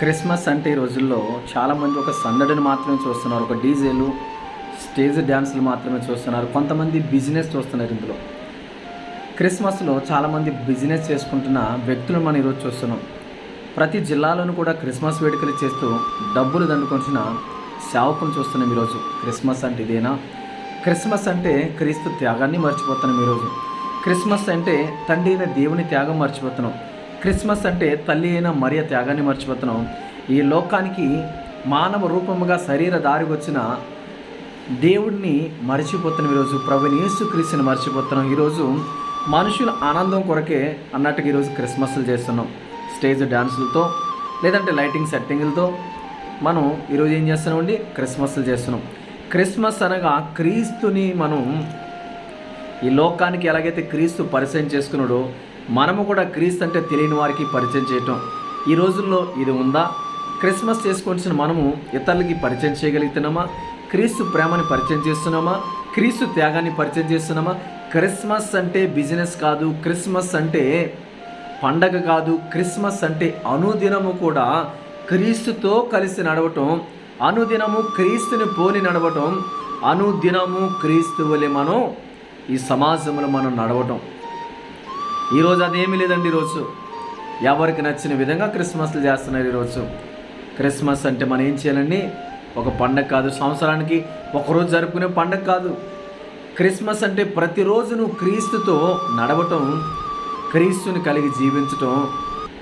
Christmas అంటే ఈ రోజుల్లో చాలామంది ఒక సందడిని మాత్రమే చూస్తున్నారు ఒక డీజేలు స్టేజ్ డ్యాన్సులు మాత్రమే చూస్తున్నారు కొంతమంది బిజినెస్ చూస్తున్నారు ఇందులో. క్రిస్మస్లో చాలామంది బిజినెస్ చేసుకుంటున్న వ్యక్తులు మనం ఈరోజు చూస్తున్నాం. ప్రతి జిల్లాలోనూ కూడా క్రిస్మస్ వేడుకలు చేస్తూ డబ్బులు దండుకొంచిన సేవకులు చూస్తున్నాం ఈరోజు. క్రిస్మస్ అంటే ఇదేనా? క్రిస్మస్ అంటే క్రీస్తు త్యాగాన్ని మర్చిపోతున్నాం ఈరోజు. క్రిస్మస్ అంటే తండ్రి అయిన దేవుని త్యాగం మర్చిపోతున్నాం. క్రిస్మస్ అంటే తల్లి అయిన మరియ త్యాగాన్ని మర్చిపోతున్నాం. ఈ లోకానికి మానవ రూపముగా శరీర దారికి వచ్చిన దేవుడిని మర్చిపోతున్నాం ఈరోజు ప్రభుని యేసుక్రీస్తుని మర్చిపోతున్నాం. ఈరోజు మనుషుల ఆనందం కొరకే అన్నట్టుగా ఈరోజు క్రిస్మస్లు చేస్తున్నాం. స్టేజ్ డ్యాన్సులతో లేదంటే లైటింగ్ సెట్టింగులతో మనం ఈరోజు ఏం చేస్తున్నామండి క్రిస్మస్లు చేస్తున్నాం. క్రిస్మస్ అనగా క్రీస్తుని మనం ఈ లోకానికి ఎలాగైతే క్రీస్తు పరిచయం చేసుకున్నాడో మనము కూడా క్రీస్తు అంటే తెలియని వారికి పరిచయం చేయటం. ఈ రోజుల్లో ఇది ఉందా? క్రిస్మస్ చేసుకోవాల్సిన మనము ఇతరులకి పరిచయం చేయగలుగుతున్నామా? క్రీస్తు ప్రేమని పరిచయం చేస్తున్నామా? క్రీస్తు త్యాగాన్ని పరిచయం చేస్తున్నామా? క్రిస్మస్ అంటే బిజినెస్ కాదు క్రిస్మస్ అంటే పండగ కాదు క్రిస్మస్ అంటే అనుదినము కూడా క్రీస్తుతో కలిసి నడవటం అనుదినము క్రీస్తుని పోలి నడవటం అనుదినము క్రీస్తు వలె మనం ఈ సమాజంలో మనం నడవటం. ఈరోజు అదేమీ లేదండి ఈరోజు. ఎవరికి నచ్చిన విధంగా క్రిస్మస్లు చేస్తున్నారు ఈరోజు. క్రిస్మస్ అంటే మనం ఏం చేయాలండి? ఒక పండగ కాదు సంవత్సరానికి ఒకరోజు జరుపుకునే పండగ కాదు. క్రిస్మస్ అంటే ప్రతిరోజు నువ్వు క్రీస్తుతో నడవటం క్రీస్తుని కలిగి జీవించటం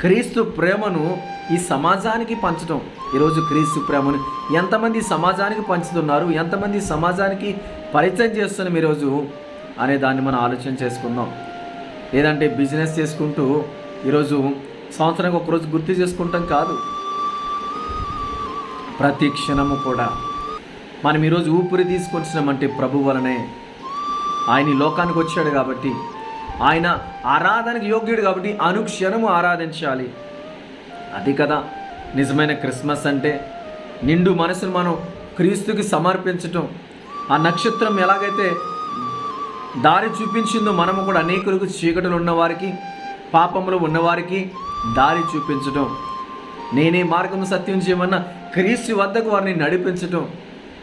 క్రీస్తు ప్రేమను ఈ సమాజానికి పంచటం. ఈరోజు క్రీస్తు ప్రేమను ఎంతమంది సమాజానికి పంచుతున్నారు ఎంతమంది సమాజానికి పరిచయం చేస్తున్నాం ఈరోజు అనే దాన్ని మనం ఆలోచన చేసుకుందాం. లేదంటే బిజినెస్ చేసుకుంటూ ఈరోజు సంవత్సరానికి ఒకరోజు గుర్తు చేసుకుంటాం కాదు. ప్రతి క్షణము కూడా మనం ఈరోజు ఊపిరి తీసుకొచ్చినామంటే ప్రభు వలనే ఆయన లోకానికి వచ్చాడు కాబట్టి ఆయన ఆరాధనకు యోగ్యుడు కాబట్టి అనుక్షణము ఆరాధించాలి. అది కదా నిజమైన క్రిస్మస్ అంటే. నిండు మనసును మనం క్రీస్తుకి సమర్పించటం. ఆ నక్షత్రం ఎలాగైతే దారి చూపించిందో మనము కూడా అనేకులకు చీకటులు ఉన్నవారికి పాపములు ఉన్నవారికి దారి చూపించటం. నేనే మార్గం సత్యం చేయమన్న క్రీస్తు వద్దకు వారిని నడిపించటం.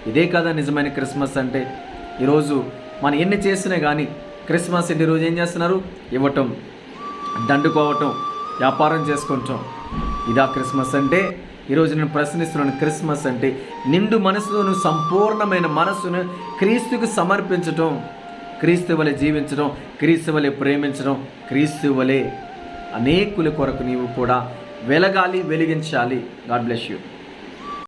ఇదే కదా నిజమైన క్రిస్మస్ అంటే. ఈరోజు మనం ఎన్ని చేసినా కానీ క్రిస్మస్ ఎన్ని రోజు ఏం చేస్తున్నారు? ఇవ్వటం దండుకోవటం వ్యాపారం చేసుకుంటాం. ఇదా క్రిస్మస్ అంటే. ఈరోజు నేను ప్రశ్నిస్తున్నాను క్రిస్మస్ అంటే నిండు మనసును సంపూర్ణమైన మనస్సును క్రీస్తుకు సమర్పించటం. క్రీస్తు వలె జీవించడం క్రీస్తు వలె ప్రేమించడం క్రీస్తు వలె అనేకుల కొరకు నీవు కూడా వెలగాలి వెలిగించాలి. God bless you